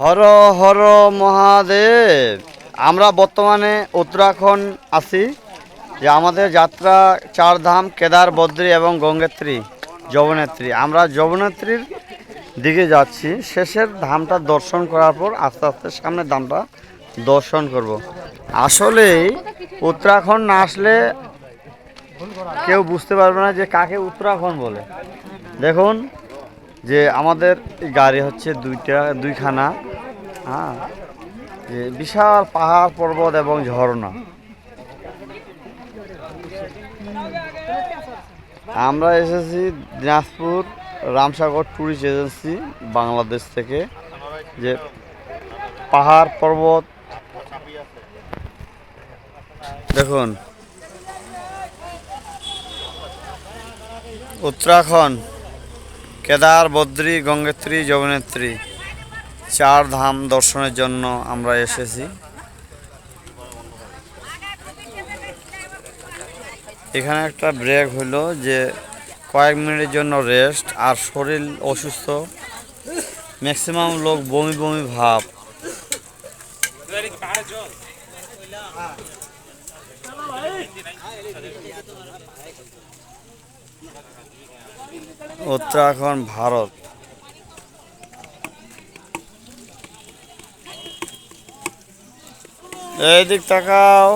হর হর মহাদেব। আমরা বর্তমানে উত্তরাখণ্ড আছি, যে আমাদের যাত্রা চারধাম কেদার বদ্রী এবং গঙ্গেত্রী যবনেত্রী আমরা যবনেত্রীর দিকে যাচ্ছি, শেষের ধামটা দর্শন করার পর আস্তে আস্তে সামনের ধামটা দর্শন করব। আসলে উত্তরাখণ্ড না আসলে কেউ বুঝতে পারবে না যে কাকে উত্তরাখণ্ড বলে। দেখুন যে আমাদের গাড়ি হচ্ছে দুইটা, দুইখানা। হ্যাঁ বিশাল পাহাড় পর্বত এবং ঝর্ণা। আমরা এসেছি দিনাজপুর রামসাগর ট্যুরিস্ট এজেন্সি বাংলাদেশ থেকে, যে পাহাড় পর্বত। দেখুন, উত্তরাখণ্ড, কেদার, বদ্রী, গঙ্গেত্রী, যমুনেত্রী। চার ধাম দর্শনের জন্য আমরা এসেছি। এখানে একটা ব্রেক হলো যে কয়েক মিনিটের জন্য রেস্ট আর শরীর অসুস্থ। ম্যাক্সিমাম লোক বমি বমি ভাব। উত্তরাখণ্ড, ভারত। এই দিক তাকাও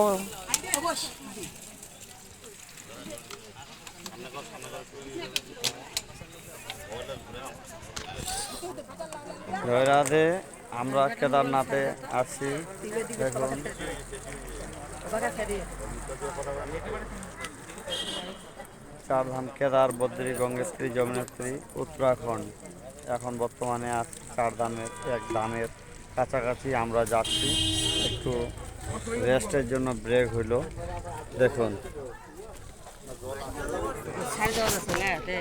আমরা কেদারনাথে আছি, দেখুন। চারধাম কেদার, বদ্রী গঙ্গোত্রী যমুনোত্রী, উত্তরাখণ্ড। এখন বর্তমানে চারধামের, এক ধামের কাছাকাছি আমরা যাচ্ছি। একটু রেস্টের জন্য ব্রেক হইল। দেখুন। Thank তে